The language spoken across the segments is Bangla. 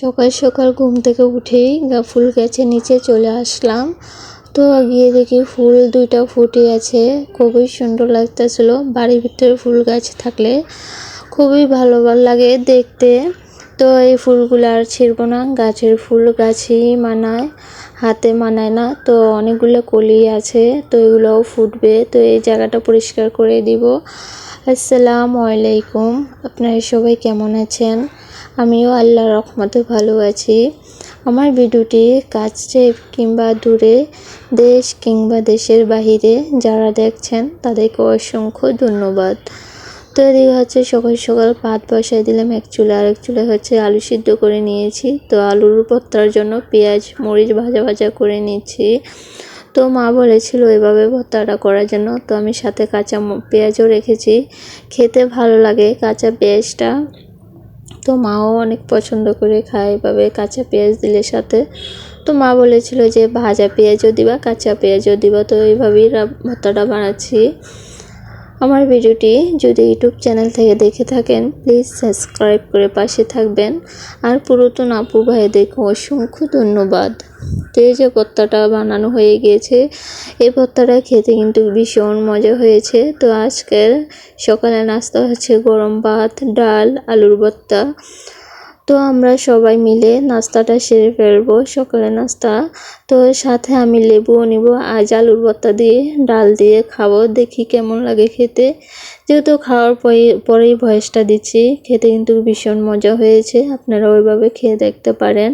সকাল সকাল ঘুম থেকে উঠেই ফুল গাছের নিচে চলে আসলাম। তো গিয়ে দেখি ফুল দুইটা ফুটে আছে, খুবই সুন্দর লাগতেছিল। বাড়ির ভিতরে ফুল গাছ থাকলে খুবই ভালো ভালো লাগে দেখতে। তো এই ফুলগুলো আর ছিড়ব না, গাছের ফুল গাছই মানায়, হাতে মানায় না। তো অনেকগুলো কলি আছে, তো এগুলোও ফুটবে। তো এই জায়গাটা পরিষ্কার করে দিব। আসসালামু আলাইকুম, আপনারা সবাই কেমন আছেন? আমিও আল্লাহর রহমতে ভালো আছি। আমার ভিডিওটি কাছে কিংবা দূরে দেশ কিংবা দেশের বাহিরে যারা দেখছেন, তাদেরকে অসংখ্য ধন্যবাদ। তো এদিকে হচ্ছে সকাল সকাল ভাত বসাই দিলাম, এক চুলে আর এক চুলে হচ্ছে আলু সিদ্ধ করে নিয়েছি। তো আলুর ভর্তার জন্য পেঁয়াজ, মরিচ ভাজা ভাজা করে নিচ্ছি। তো মা বলেছিল এভাবে ভর্তাটা করার জন্য। তো আমি সাথে কাঁচা পেঁয়াজও রেখেছি। খেতে ভালো লাগে, কাঁচা পেঁয়াজটা তো মাও অনেক পছন্দ করে খায়। এভাবে কাঁচা পেঁয়াজ দিলে সাথে। তো মা বলেছিল যে, ভাজা পেঁয়াজও দিবা, কাঁচা পেঁয়াজও দিবা। তো এইভাবেই ভর্তাটা বানাচ্ছি। আমার ভিডিওটি যদি ইউটিউব চ্যানেল থেকে দেখে থাকেন, প্লিজ সাবস্ক্রাইব করে পাশে থাকবেন। আর পুরাতন আপু ভাইদেরকে অসংখ্য ধন্যবাদ। তো যে ভর্তাটা বানানো হয়ে গিয়েছে, এই ভর্তাটা খেতে কিন্তু ভীষণ মজা হয়েছে। তো আজকের সকালে নাস্তা হচ্ছে গরম ভাত, ডাল, আলুর ভর্তা। তো আমরা সবাই মিলে নাস্তাটা সেরে ফেলব সকালে নাস্তা। তো সাথে আমি লেবুও নিব, আজ আলুর ভর্তা দিয়ে, ডাল দিয়ে খাব, দেখি কেমন লাগে খেতে। যেহেতু খাওয়ার পরেই ভয়েসটা দিচ্ছি, খেতে কিন্তু ভীষণ মজা হয়েছে আপনারা ওইভাবে খেয়ে দেখতে পারেন।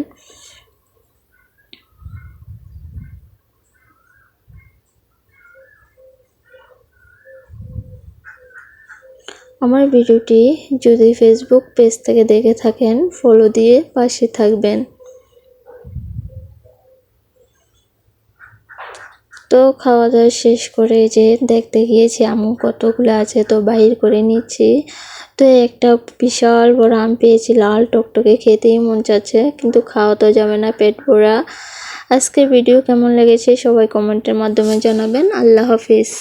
আমার ভিডিওটি যদি ফেসবুক পেজ থেকে দেখে থাকেন ফলো দিয়ে পাশে থাকবেন। তো খাওয়া দাওয়া শেষ করে যে দেখতে গিয়েছি আমু কতগুলো আছে তো বাহির করে নিচ্ছি। তো একটা বিশাল বড় আম পেয়েছি, লাল টকটকে খেতেই মন চাচ্ছে, কিন্তু খাওয়া তো যাবে না পেট ভরা। আজকের ভিডিও কেমন লেগেছে সবাই কমেন্টের মাধ্যমে জানাবেন। আল্লাহ হাফিজ।